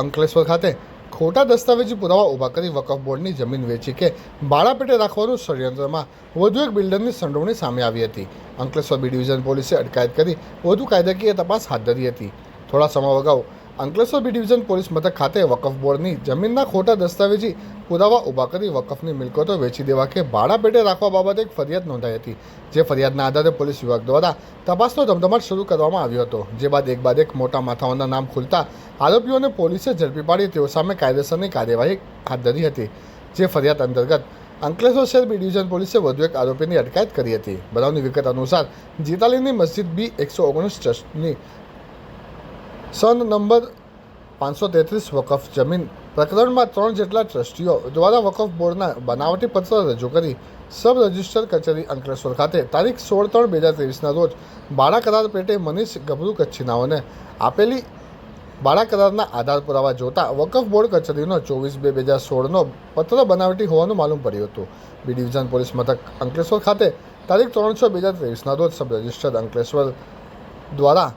અંકલેશ્વર ખાતે ખોટા દસ્તાવેજી પુરાવા ઊભા કરી વકફ બોર્ડની જમીન વેચી કે ભાડા પેટે રાખવાનું ષડયંત્રમાં વધુ એક બિલ્ડરની સંડોવણી સામે આવી હતી. અંકલેશ્વર બી ડિવિઝન પોલીસે અટકાયત કરી વધુ કાયદાકીય તપાસ હાથ ધરી હતી. થોડા સમય અગાઉ અંકલેશ્વર બી ડિવિઝન પોલીસ મથક ખાતે વકફ બોર્ડની જમીનના ખોટા દસ્તાવેજી પુરાવા ઊભા કરી વકફની મિલકતો વેચી દેવા કે ભાડા પેટે રાખવા બાબતે એક ફરિયાદ નોંધાઈ હતી, જે ફરિયાદના આધારે પોલીસ વિભાગ દ્વારા તપાસનો ધમધમાટ શરૂ કરવામાં આવ્યો હતો, જે બાદ એક બાદ એક મોટા માથાઓના નામ ખુલતા આરોપીઓને પોલીસે ઝડપી પાડી તેઓ સામે કાયદેસરની કાર્યવાહી હાથ ધરી હતી, જે ફરિયાદ અંતર્ગત અંકલેશ્વર શહેર બી ડિવિઝન પોલીસે વધુ એક આરોપીની અટકાયત કરી હતી. બનાવની વિગત અનુસાર, જીતાલીની મસ્જિદ બી એકસો ઓગણીસ ટ્રસ્ટની સન નંબર પાંચસો તેત્રીસ વકફ જમીન પ્રકરણમાં ત્રણ જેટલા ટ્રસ્ટીઓ દ્વારા વકફ બોર્ડના બનાવટી પત્ર રજૂ કરી સબ રજિસ્ટર કચેરી અંકલેશ્વર ખાતે તારીખ સોળ ત્રણ બે હજાર ત્રેવીસના રોજ ભાડા કરાર પેટે મનીષ ગભરુ કચ્છીનાઓને આપેલી ભાડા કરારના આધાર પુરાવા જોતા વકફ બોર્ડ કચેરીનો ચોવીસ બે બે હજાર સોળનો પત્ર બનાવટી હોવાનું માલુમ પડ્યું હતું. બી ડિવિઝન પોલીસ મથક અંકલેશ્વર ખાતે તારીખ ત્રણ છ બે હજાર ત્રેવીસના રોજ સબ રજિસ્ટર અંકલેશ્વર દ્વારા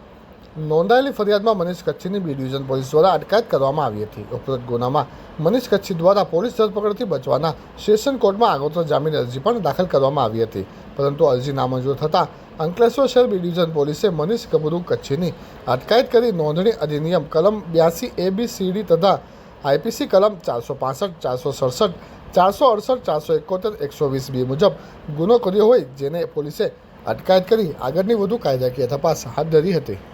નોંધાયેલી ફરિયાદમાં મનીષ કચ્છીની બી ડિવિઝન પોલીસ દ્વારા અટકાયત કરવામાં આવી હતી. ઉપરોક્ત ગુનામાં મનીષ કચ્છી દ્વારા પોલીસ ધરપકડથી બચવાના સેશન કોર્ટમાં આગોતરા જામીન અરજી પણ દાખલ કરવામાં આવી હતી. પરંતુ અરજી નામંજૂર થતાં અંકલેશ્વર શહેર બી ડિવિઝન પોલીસે મનીષ ગબરુ કચ્છીની અટકાયત કરી નોંધણી અધિનિયમ કલમ બ્યાસી એ બી સી ડી તથા આઈપીસી કલમ ચારસો પાસઠ, ચારસો સડસઠ, ચારસો અડસઠ, ચારસો એકોતેર, એકસો વીસ બી મુજબ ગુનો કર્યો હોય જેને પોલીસે અટકાયત કરી આગળની વધુ કાયદાકીય તપાસ હાથ ધરી હતી.